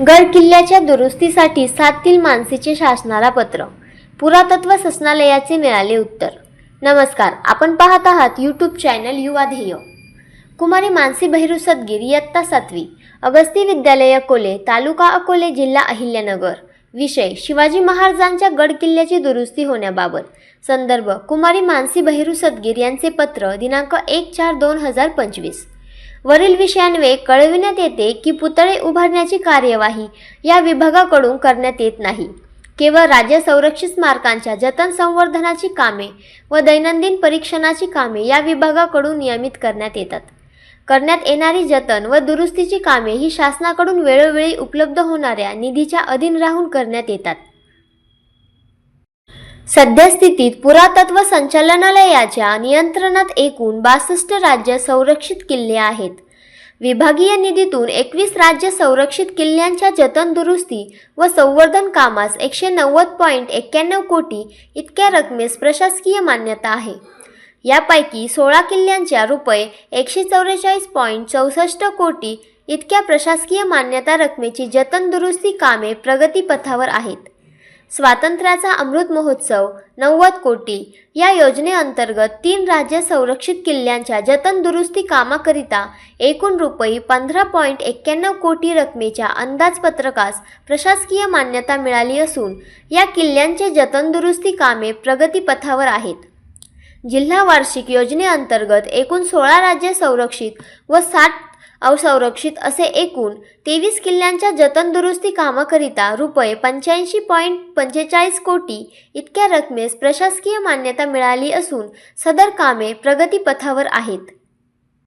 गड किल्ल्याच्या दुरुस्तीसाठी सातील मानसीचे शासनाला पत्र. पुरातत्व ससनालयाचे मिळाले उत्तर. नमस्कार आपण पाहत आहात यूट्यूब चॅनल युवा ध्येय. कुमारी मानसी बहिरू सदगीर इयत्ता सातवी अगस्ती विद्यालय अकोले तालुका अकोले जिल्हा अहिल्यानगर. विषय शिवाजी महाराजांच्या गड किल्ल्याची दुरुस्ती होण्याबाबत. संदर्भ कुमारी मानसी बहिरू सदगीर यांचे पत्र दिनांक एक चार दोन हजार पंचवीस. वरील विषयांवे कळविण्यात येते की पुतळे उभारण्याची कार्यवाही या विभागाकडून करण्यात येत नाही. केवळ राज्य संरक्षित स्मारकांच्या जतन संवर्धनाची कामे व दैनंदिन परीक्षणाची कामे या विभागाकडून नियमित करण्यात येतात. करण्यात येणारी जतन व दुरुस्तीची कामे ही शासनाकडून वेळोवेळी उपलब्ध होणाऱ्या निधीच्या अधीन राहून करण्यात येतात. सद्यस्थितीत पुरातत्व संचालनालयाच्या नियंत्रणात एकूण बासष्ट राज्य संरक्षित किल्ले आहेत. विभागीय निधीतून एकवीस राज्य संरक्षित किल्ल्यांच्या जतन दुरुस्ती व संवर्धन कामास एकशे नव्वद पॉईंट एक्क्याण्णव कोटी इतक्या रकमेस प्रशासकीय मान्यता आहे. यापैकी सोळा किल्ल्यांच्या रुपये एकशे चौवेचाळीस पॉईंट चौसष्ट कोटी इतक्या प्रशासकीय मान्यता रकमेची जतन दुरुस्ती कामे प्रगतीपथावर आहेत. स्वातंत्र्याचा अमृत महोत्सव नव्वद कोटी. या योजनेअंतर्गत तीन राज्य संरक्षित किल्ल्यांच्या जतन दुरुस्ती कामाकरिता एकूण रुपये पंधरा पॉईंट एक्क्याण्णव कोटी रकमेच्या अंदाजपत्रकास प्रशासकीय मान्यता मिळाली असून या किल्ल्यांचे जतन दुरुस्ती कामे प्रगतीपथावर आहेत. जिल्हा वार्षिक योजनेअंतर्गत एकूण सोळा राज्य संरक्षित व साठ अवसंरक्षित असे एकूण तेवीस किल्ल्यांच्या जतन दुरुस्ती कामाकरिता रुपये पंच्याऐंशी पॉईंट पंचेचाळीस कोटी इतक्या रकमेस प्रशासकीय मान्यता मिळाली असून सदर कामे प्रगतीपथावर आहेत.